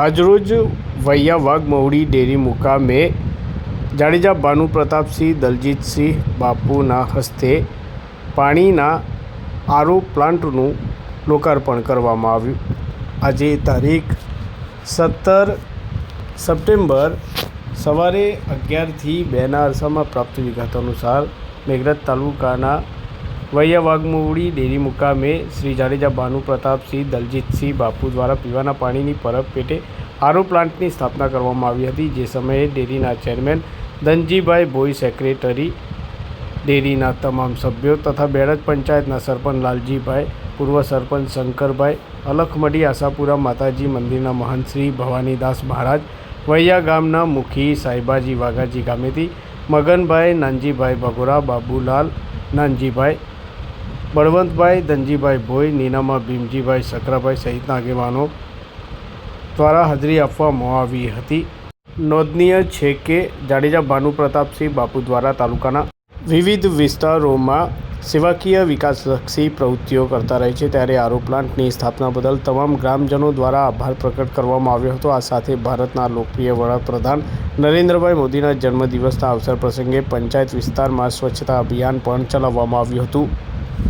આજરોજ વૈયા વાઘમહુડી ડેરી મુકામે જાડેજા ભાનુ પ્રતાપસિંહ, દલજીતસિંહ બાપુના હસ્તે પાણીના આરો પ્લાન્ટનું લોકાર્પણ કરવામાં આવ્યું. આજે તારીખ સત્તર સપ્ટેમ્બર સવારે અગિયારથી બેના અરસામાં પ્રાપ્ત વિગત અનુસાર મેઘરજ તાલુકાના વૈયા વાઘમુડી ડેરી મુકામે શ્રી જાડેજા ભાનુ પ્રતાપસિંહ દલજીતસિંહ બાપુ દ્વારા પીવાના પાણીની પરબ પેટે આરો પ્લાન્ટની સ્થાપના કરવામાં આવી હતી. જે સમયે ડેરીના ચેરમેન ધનજીભાઈ ભોઈ, સેક્રેટરી ડેરીના તમામ સભ્યો તથા બેડજ પંચાયતના સરપંચ લાલજીભાઈ, પૂર્વ સરપંચ શંકરભાઈ અલખમડી આશાપુરા માતાજી મંદિરના મહંત શ્રી ભવાનીદાસ મહારાજ, વૈયા ગામના મુખી સાહેબાજી વાઘાજી ગામેથી, મગનભાઈ, નાનજીભાઈ ભગોરા, બાબુલાલ નાનજીભાઈ બળવંતભાઈ, ધનજીભાઈ ભોઈ, નીનામા ભીમજીભાઈ સકરાભાઈ સહિતના આગેવાનો દ્વારા હાજરી આપવામાં આવી હતી. નોંધનીય છે કે જાડેજા ભાનુ પ્રતાપસિંહ બાપુ દ્વારા તાલુકાના વિવિધ વિસ્તારોમાં સેવાકીય વિકાસલક્ષી પ્રવૃત્તિઓ કરતા રહે છે. ત્યારે આરો પ્લાન્ટની સ્થાપના બદલ તમામ ગ્રામજનો દ્વારા આભાર પ્રકટ કરવામાં આવ્યો હતો. આ સાથે ભારતના લોકપ્રિય વડાપ્રધાન નરેન્દ્રભાઈ મોદીના જન્મદિવસના અવસર પ્રસંગે પંચાયત વિસ્તારમાં સ્વચ્છતા અભિયાન પણ ચલાવવામાં આવ્યું હતું.